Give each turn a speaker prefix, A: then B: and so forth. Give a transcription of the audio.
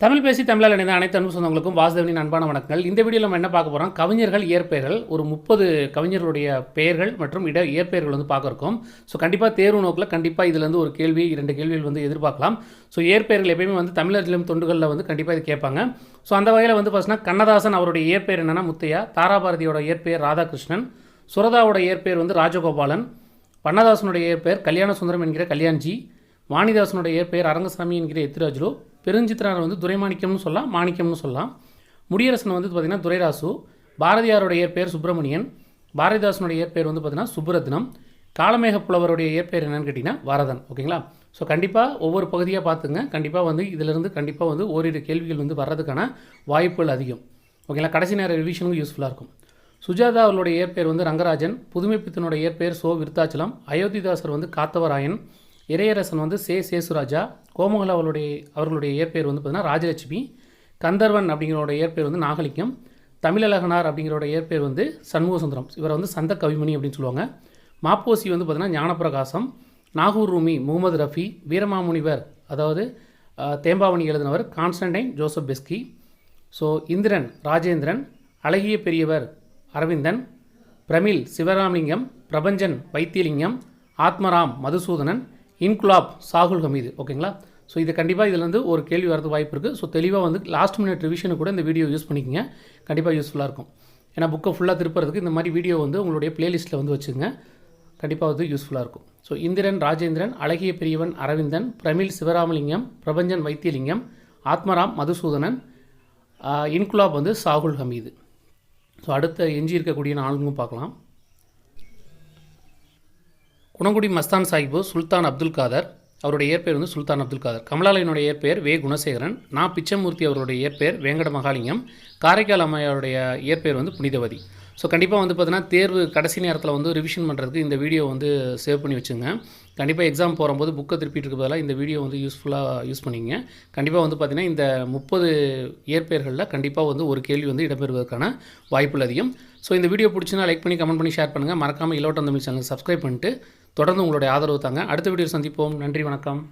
A: தமிழ் பேசி தமிழால் இணைந்த அனைத்து அன்பு சொந்தங்களுக்கும் வாசுதேவனின் அன்பான வணக்கங்கள். இந்த வீடியோவில் நம்ம என்ன பார்க்க போகிறோம் கவிஞர்கள் இயற்பெயர்கள் ஒரு முப்பது கவிஞர்களுடைய பெயர்கள் மற்றும் இட இயற்பெயர்கள் வந்து பார்க்க இருக்கோம். ஸோ கண்டிப்பாக தேர்வு நோக்கில் கண்டிப்பாக இதுலேருந்து ஒரு கேள்வி இரண்டு கேள்விகள் வந்து எதிர்பார்க்கலாம். ஸோ இயற்பெயர்கள் எப்பயுமே வந்து தமிழர்களிலும் தொண்டுகளில் வந்து கண்டிப்பாக இது கேட்பாங்க. ஸோ அந்த வகையில் வந்து பார்த்தீங்கன்னா கண்ணதாசன் அவருடைய இயற்பெயர் என்னன்னா முத்தையா தாராபாரதியோட இயற்பெயர் ராதாகிருஷ்ணன் சுரதாவோட இயற்பெயர் வந்து ராஜகோபாலன் வண்ணதாசனுடைய இயற்பெயர் கல்யாண சுந்தரம் என்கிற கல்யாண்ஜி வாணிதாசனுடைய இயற்பெயர் அரங்கசாமி என்கிற எத்திராஜுலு பெருஞ்சித்திரார் வந்து துரைமாணிக்கம்னு சொல்லலாம் மாணிக்கம்னு சொல்லலாம். முடியரசன் வந்து பார்த்திங்கன்னா துரைராசு பாரதியாருடைய பேர் சுப்பிரமணியன் பாரதிதாசனுடைய இயற்பெயர் வந்து பார்த்திங்கன்னா சுப்ரத்னம் காலமேக புலவருடைய இயற்பெயர் என்னென்னு கேட்டிங்கன்னா வரதன் ஓகேங்களா? ஸோ கண்டிப்பாக ஒவ்வொரு பகுதியாக பார்த்துங்க. கண்டிப்பாக வந்து இதிலிருந்து கண்டிப்பாக வந்து ஓரிரு கேள்விகள் வந்து வர்றதுக்கான வாய்ப்புகள் அதிகம். ஓகேங்களா? கடைசி நேர ரிவிஷனுக்கும் யூஸ்ஃபுல்லாக இருக்கும். சுஜாதா அவர்களுடைய இயற்பெயர் வந்து ரங்கராஜன் புதுமைப்பித்தனுடைய இயற்பெயர் சோ விருத்தாச்சலம் அயோத்திதாசர் வந்து காத்தவராயன் இறையரசன் வந்து சே சேசுராஜா கோமகலா அவர்களுடைய அவர்களுடைய இயற்பெயர் வந்து பார்த்தீங்கன்னா ராஜலட்சுமி கந்தர்வன் அப்படிங்கிறோட இயற்பெயர் வந்து நாகலிங்கம் தமிழழகனார் அப்படிங்கிறோட இயற்பெயர் வந்து சண்முகசுந்தரம். இவரை வந்து சந்த கவிமணி அப்படின்னு சொல்லுவாங்க. மாப்போசி வந்து பார்த்தீங்கன்னா ஞானப்பிரகாசம் நாகூர் ரூமி முகமது ரஃபி வீரமாமுனிவர் அதாவது தேம்பாவணி எழுதினவர் Constantine Joseph Beschi. So Indiran Rajendran அழகிய பெரியவர் அரவிந்தன் பிரமிழ் சிவராமலிங்கம் பிரபஞ்சன் வைத்தியலிங்கம் ஆத்மராம் மதுசூதனன் இன்குலாப் சாகுல் ஹமீது ஓகேங்களா? ஸோ இது கண்டிப்பாக இதுலேருந்து ஒரு கேள்வி வரது வாய்ப்பு இருக்குது ஸோ தெளிவாக வந்து லாஸ்ட் மினிட் ரிவிஷனு கூட இந்த வீடியோ யூஸ் பண்ணிக்கங்க. கண்டிப்பாக யூஸ்ஃபுல்லாக இருக்கும். ஏன்னா புக்கை ஃபுல்லாக திருப்புறதுக்கு இந்த மாதிரி வீடியோ வந்து உங்களுடைய பிளேலிஸ்ட்டில் வந்து வச்சுங்க கண்டிப்பாக வந்து யூஸ்ஃபுல்லாக இருக்கும். ஸோ இந்திரன் ராஜேந்திரன் அழகிய பெரியவன் அரவிந்தன் பிரமிழ் சிவராமலிங்கம் பிரபஞ்சன் வைத்தியலிங்கம் ஆத்மராம் மதுசூதனன் இன்குலாப் வந்து சாகுல் ஹமீது ஸோ அடுத்த எஞ்சி இருக்கக்கூடிய நான்கும் பார்க்கலாம். குணங்குடி மஸ்தான் சாஹிபு சுல்தான் அப்துல் காதர் அவருடைய இயற்பெயர் வந்து சுல்தான் அப்துல் காதர். கமலாலயனுடைய இயற்பெயர் வே குணசேகரன் நா பிச்சமூர்த்தி அவருடைய இயற்பெயர் வேங்கட மகாலிங்கம் காரைக்கால் அம்மையாருடைய இயற்பெயர் வந்து புனிதவதி. ஸோ கண்டிப்பாக வந்து பார்த்தீங்கன்னா தேர்வு கடைசி நேரத்தில் வந்து ரிவிஷன் பண்ணுறதுக்கு இந்த வீடியோ வந்து சேவ் பண்ணி வச்சுங்க. கண்டிப்பாக எக்ஸாம் போகும்போது புக்கை திருப்பிட்டு இருக்க பதிலாக இந்த வீடியோ வந்து யூஸ்ஃபுல்லாக யூஸ் பண்ணிங்க. கண்டிப்பாக வந்து பார்த்தீங்கன்னா இந்த முப்பது இயற்பெயர்களில் கண்டிப்பாக வந்து ஒரு கேள்வி வந்து இடம்பெறுவதற்கான வாய்ப்புகள் அதிகம். ஸோ இந்த வீடியோ பிடிச்சினா லைக் பண்ணி கமெண்ட் பண்ணி ஷேர் பண்ணுங்கள் மறக்காமல் இலவட்டம் தமிழ் சேனல் சப்ஸ்கிரைப் பண்ணிட்டு தொடர்ந்து உங்களுடைய ஆதரவு தாங்க. அடுத்த வீடியோ சந்திப்போம். நன்றி வணக்கம்.